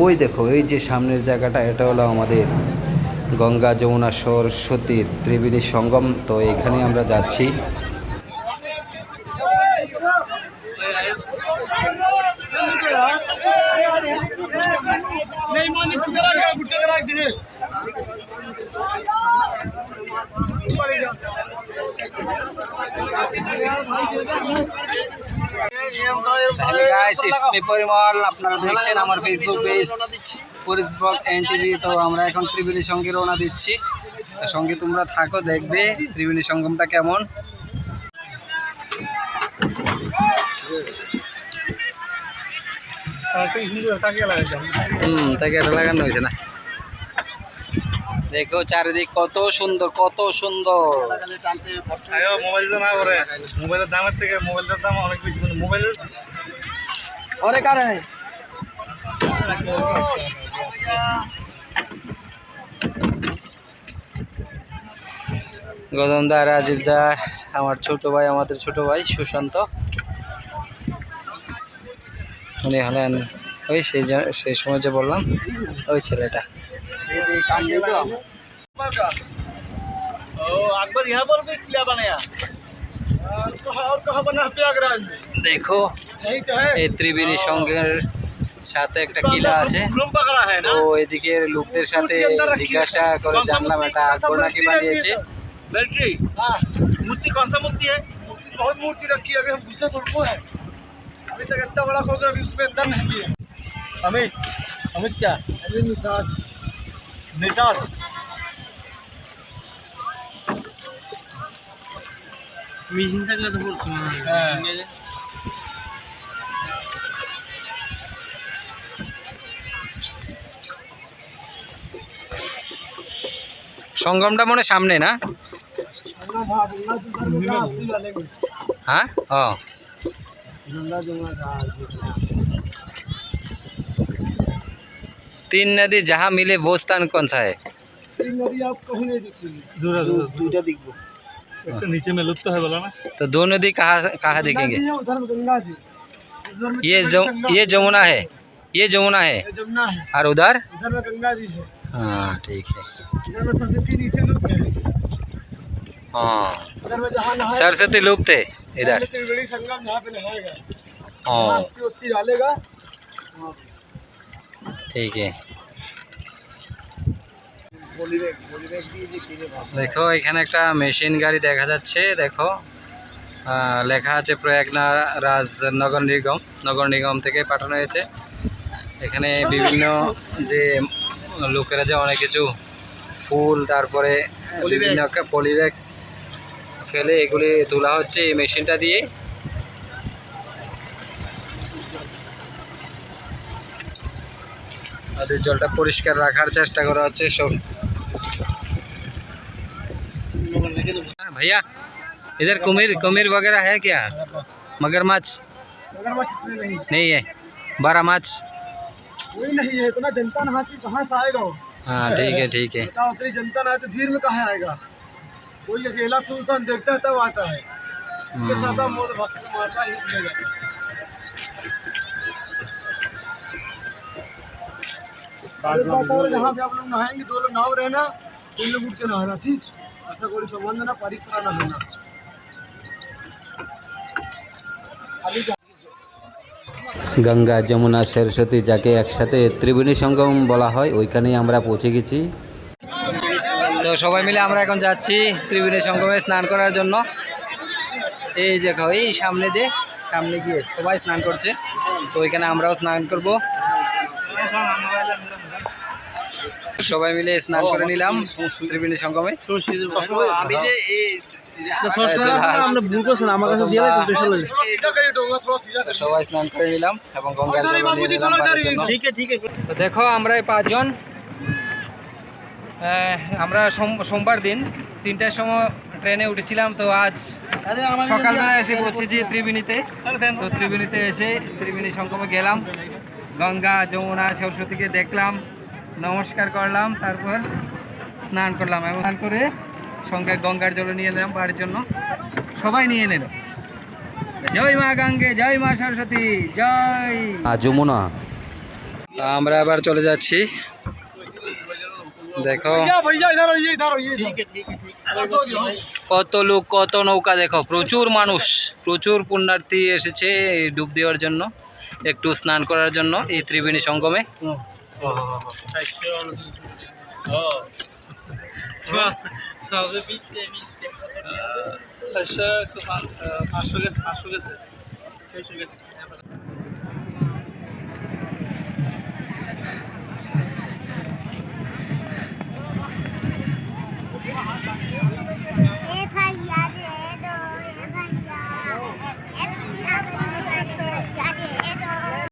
ওই দেখো, এই যে সামনের জায়গাটা, এটা হলো আমাদের গঙ্গা যমুনা সরস্বতীর ত্রিবেণী সঙ্গম। তো এখানে আমরা যাচ্ছি। পরিমল আপনারা দেখছেন আমার ফেসবুক পেজ পরিসবক এনটিভি তো আমরা এখন ত্রিবেণী সঙ্গে রওনা দিচ্ছি। তো সঙ্গে তোমরা থাকো দেখবে ত্রিবেণী সঙ্গমটা কেমন। হুম তাকে এটা লাগানো হয়েছে না। দেখো চারিদিক কত সুন্দর কত সুন্দর। মোবাইলটা না করে মোবাইলের দামের থেকে মোবাইলটার দাম অনেক বেশি আরে গৌতম দা রাজীব দা আমার ছোট ভাই আমাদের ছোট ভাই সুশান্ত। উনি হলেন ওই সেই জ- সেই সময় যে বললাম ওই ছেলেটা ओ अकबर यहाँ पर भी किला बनाया और कहाँ और कहाँ बना है प्रयागराज में দেখো यही तो है এই ত্রিবেণী সঙ্গের সাথে একটা কিলা আছে घूम पकड़ा है তো ना এদিকে লোকদের সাথে জিজ্ঞাসা করে জানলাম এটা আকবর নাকি বানিয়েছে बैटरी हाँ मूर्ति कौन सा मूर्ति है मूर्ति बहुत मूर्ति रखी है अभी हम घुसे थोड़ा को है अभी तक इतना बड़ा खोल अभी उसमें अंदर नहीं किए अमित अमित क्या अमित निषाद निषाद মেশিন থাকলে তো হ্যাঁ সঙ্গমটা মনে হয় সামনে না हाँ हाँ तीन नदी जहाँ मिले वो स्थान कौन सा है? तीन नदी आप कहीं नहीं तो नीचे में लुप्त है बोला तो दो नदी कहाँ कहाँ देखेंगे? ये ये जमुना है। ये जमुना है। और उधर? उधर गंगा जी है। हाँ ठीक है। सरस्वती नीचे लुप्त है। हाँ। सरस्वती लुप्त है इधर। त्रिवेणी संगम यहाँ पे नहाएगा। हाँ। डालेगा। हाँ। ঠিক দেখো, এখানে একটা মেশিন গাড়ি দেখা যাচ্ছে, দেখো। লেখা আছে প্রয়াগনা রাজ নগর নিগম নগর নিগম থেকে পাঠানো হয়েছে। এখানে বিভিন্ন যে লোকেরা যে অনেক কিছু ফুল, তারপরে বিভিন্ন পলিব্যাগ ফেলে এগুলি তোলা হচ্ছে এই মেশিনটা দিয়ে। নদীর জলটা পরিষ্কার রাখার চেষ্টা করা হচ্ছে সব हाँ, भैया इधर कुमिर कुमिर वगैरह है क्या मगरमच्छ मगरमच्छ इसमें नहीं नहीं है बारह मच्छ कोई नहीं है इतना जनता नहाती कहाँ से आएगा वो हाँ ठीक है ठीक है बताओ उतनी जनता नहाए तो भीड़ में कहाँ आएगा कोई अकेला सुनसान देखता है तब आता है उसके साथ आप मोर भक्त से मारता ही चले जाता है अरे बाबा, जहाँ पे आप लोग नहाएंगे दो लोग नाव रहना तीन लोग उठ के नहाना ठीक ऐसा कोई संबंध ना परिक्रमा ना होना अभी जा- গঙ্গা যমুনা সরস্বতী যাকে একসাথে ত্রিবেণী সঙ্গম বলা হয় ওইখানেই আমরা পৌঁছে গেছি তো সবাই মিলে আমরা এখন যাচ্ছি ত্রিবেণী সঙ্গমে স্নান করার জন্য এই দেখো এই সামনে যে সামনে গিয়ে সবাই স্নান করছে তো ওইখানে আমরাও স্নান করব সবাই মিলে স্নান করে নিলাম ত্রিবেণী সঙ্গমে। আমি যে হ্যাঁ, হ্যাঁ, সবাই স্নান করে নিলাম এবং গঙ্গা দেখো আমরা এই পাঁচজন আমরা সোমবার দিন তিনটার সময় ট্রেনে উঠেছিলাম তো আজ সকালবেলা এসে পৌঁছেছি ত্রিবেণীতে। তো ত্রিবেণীতে এসে ত্রিবেণী সঙ্গমে গেলাম। গঙ্গা যমুনা সরস্বতীকে দেখলাম। নমস্কার করলাম তারপর স্নান করলাম এবং স্নান করে সঙ্গে গঙ্গার জল নিয়ে নিলাম বাড়ির জন্য। সবাই নিয়ে নিল জয় মা গঙ্গে জয় মা সরস্বতী জয়। যমুনা। আমরা এবার চলে যাচ্ছি। দেখো। কত লোক কত নৌকা দেখো প্রচুর মানুষ প্রচুর পুণ্যার্থী এসেছে ডুব দেওয়ার জন্য একটু স্নান করার জন্য এই ত্রিবেণী সঙ্গমে। পাঁচশো গেছে পাঁচশো গেছে ছয়শো গেছে